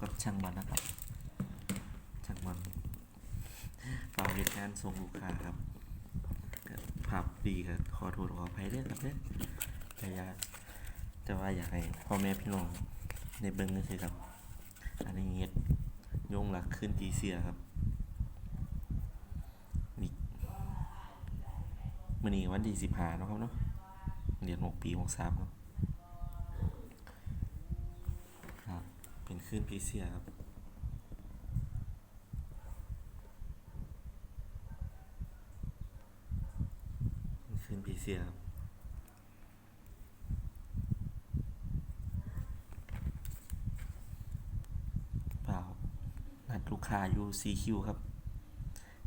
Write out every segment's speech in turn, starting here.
มันนะครับ ช่างมันเราเหตุการณ์ส่งลูกค้าครับภาพดีครับขอโทษขออภัยด้วยครับเนี่ยแต่อยากแต่ว่าอยากให้พ่อแม่พี่น้องในเบิ้งนี่คือครับ อันนี้เฮ็ดโยงหลักขึ้นตีเสียครับนี่มื่อนี้วันที่สิบห้าเนาะครับเนาะเรียนหกปีหกสามเนาะครับ เป็นขึ้นพีเซียครับ เป็นขึ้นพีเซียครับเปล่านัดลูกค้าอยู่ CQ ครับ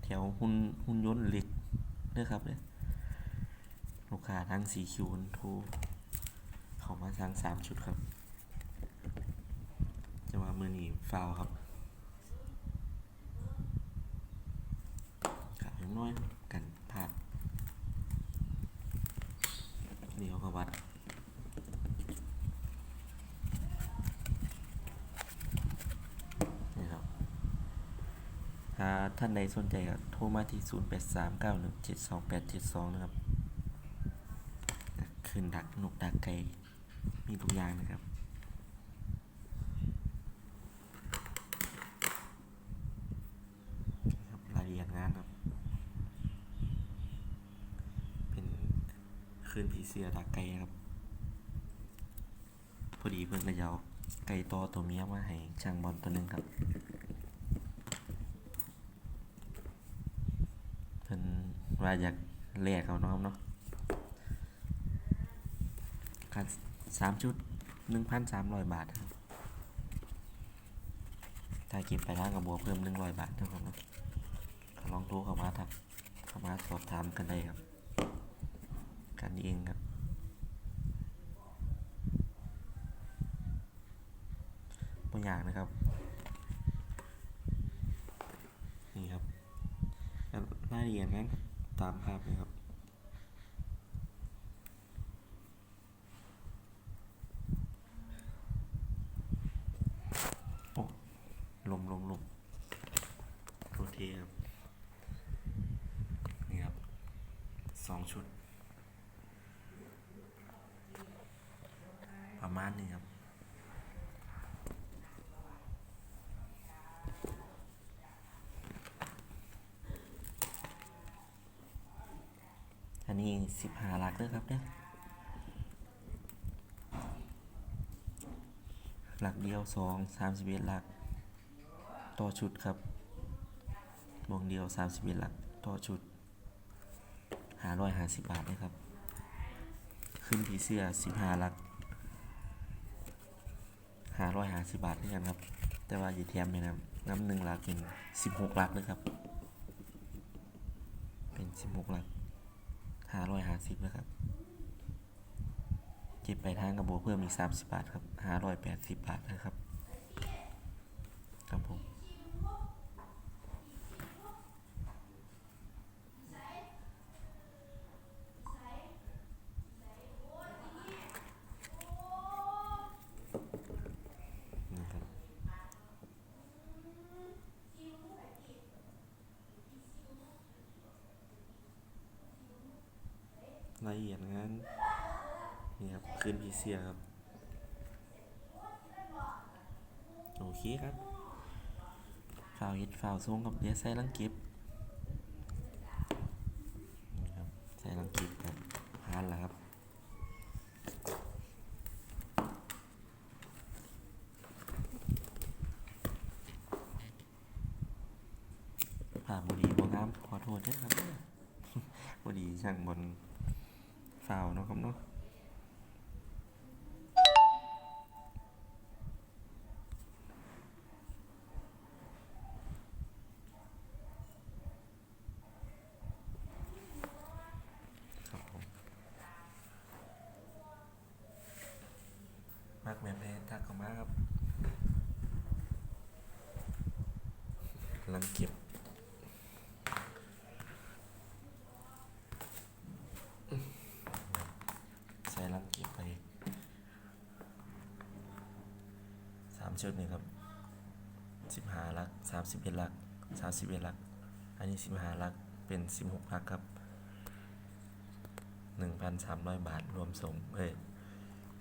แถวหุ่นหุ่นยนต์เหล็กเด้อครับเนี่ยลูกค้าทั้ง CQ ทรเขามาสั่งสามชุดครับ จะว่ามือนีฟาวครับขาดอย่างน้อยกันพลาดเดี๋ยวกับวัดนี่ครับถ้าท่านใดสนใจก็โทรมาที่ 0 8 3 9 1 7 2 8 7 2 นะครับคืนดักนกดักไก่มีทุกอย่างนะครับ นี่ครับรายละเอียดงานครับ เป็น คืนผีเสื้อดักไก่ครับ พอดีเพื่อนก็จะเอาไก่ตัวตัวเมียมาให้ช่างบอลตัวหนึงครับ เพิ่นว่าอยากแลกเอาเนาะครับเนาะคันสามชุดหนึ่งพันสามร้อยบาทครับถ้าเก็บไปร้านกับบวกเพิ่มหนึ่งร้อยบาทนะครับเนาะลองโทรเข้ามาทักเข้ามาสอบถามกันได้ครับ กันเองครับ บางอย่างนะครับ นี่ครับแล้วรายละเอียดนั้นตามภาพเลยครับโอ้ลมลมลมโทษทีครับ นี่ครับสองชุด ประมาณนี้ครับอันนี้สิบห้าหลักเลยครับเนี่ยหลักเดียวสองสามสิบเอ็ดหลัก ต่อชุดครับวงเดียวสามสิบเอ็ดหลักต่อชุดหาร้อยหาสิบบาทเลยครับ ขึ้นผีเสื้อสิบห้าหลัก หาร้อยหาสิบบาทด้วยกันครับ แต่ว่าอยู่แถมเนี่ยนะน้ำหนึ่งหลักเป็นสิบหกหลักเลยครับ เป็นสิบหกหลักหาร้อยหาสิบนะครับเก็บไปทางกระโบวเพิ่มอีกสามสิบบาทครับหาร้อยแปดสิบบาทนะครับ ครับผม นะครับรายละเอียดงานนี่ คืนพีเซียครับ โอเคครับฝ่าวเฮ็ดฝ่าวส่งครับเดี๋ยวใส่ลังเก็บนี่ครับใส่ลังเก็บครับหานแล้วครับผ่าบุรีบ่งามขอโทษด้วยครับบุรีช่างบนฝ่าวเนาะครับเนาะครับผมมากแบบไหนทักเข้ามาครับ กำเก็บใส่ลังเก็บไปสามชุดนี่ครับสิบห้าลักสามสิบเอ็ดลักสามสิบเอ็ดลัก อันนี้สิบห้าลักเป็นสิบหกลักครับหนึ่งพันสามร้อยบาทรวมส่งเอ้ย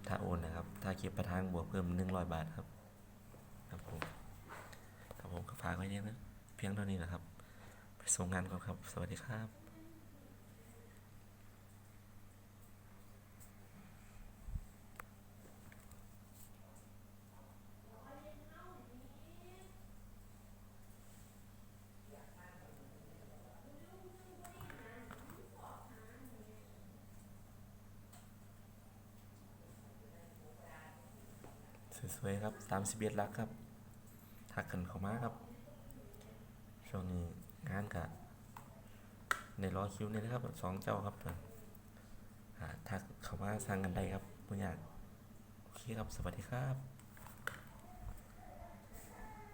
ถ้าโอนนะครับ ถ้าเก็บประทางบวกเพิ่มหนึ่งร้อยบาทครับ ครับผมครับผมก็ฝากไว้เนี่ยนะ พียงเท่านี้นะครับ ไปส่งงานก่อนครับ สวัสดีครับสวยๆครับตามสิบเอ็ดลักครับทักกันเข้ามาครับ ช่วงนี้งานกะในรอคิวนี่นะครับสองเจ้าครับอ่าทักเขาว่าสั่งกันได้ครับไม่ยากโอเคครับ สวัสดีครับ